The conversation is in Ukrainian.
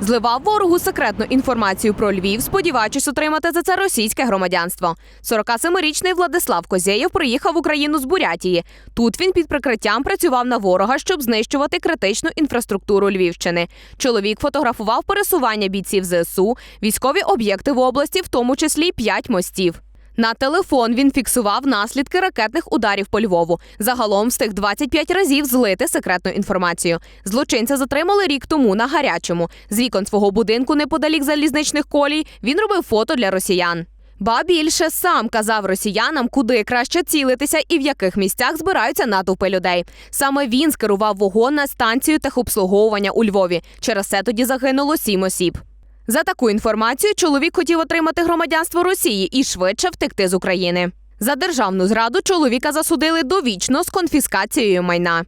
Зливав ворогу секретну інформацію про Львів, сподіваючись отримати за це російське громадянство. 47-річний Владислав Козєєв приїхав в Україну з Бурятії. Тут він під прикриттям працював на ворога, щоб знищувати критичну інфраструктуру Львівщини. Чоловік фотографував пересування бійців ЗСУ, військові об'єкти в області, в тому числі п'ять мостів. На телефон він фіксував наслідки ракетних ударів по Львову. Загалом встиг 25 разів злити секретну інформацію. Злочинця затримали рік тому на гарячому. З вікон свого будинку неподалік залізничних колій він робив фото для росіян. Ба більше сам казав росіянам, куди краще цілитися і в яких місцях збираються натовпи людей. Саме він скерував вогонь на станцію техобслуговування у Львові. Через це тоді загинуло сім осіб. За таку інформацію чоловік хотів отримати громадянство Росії і швидше втекти з України. За державну зраду чоловіка засудили довічно з конфіскацією майна.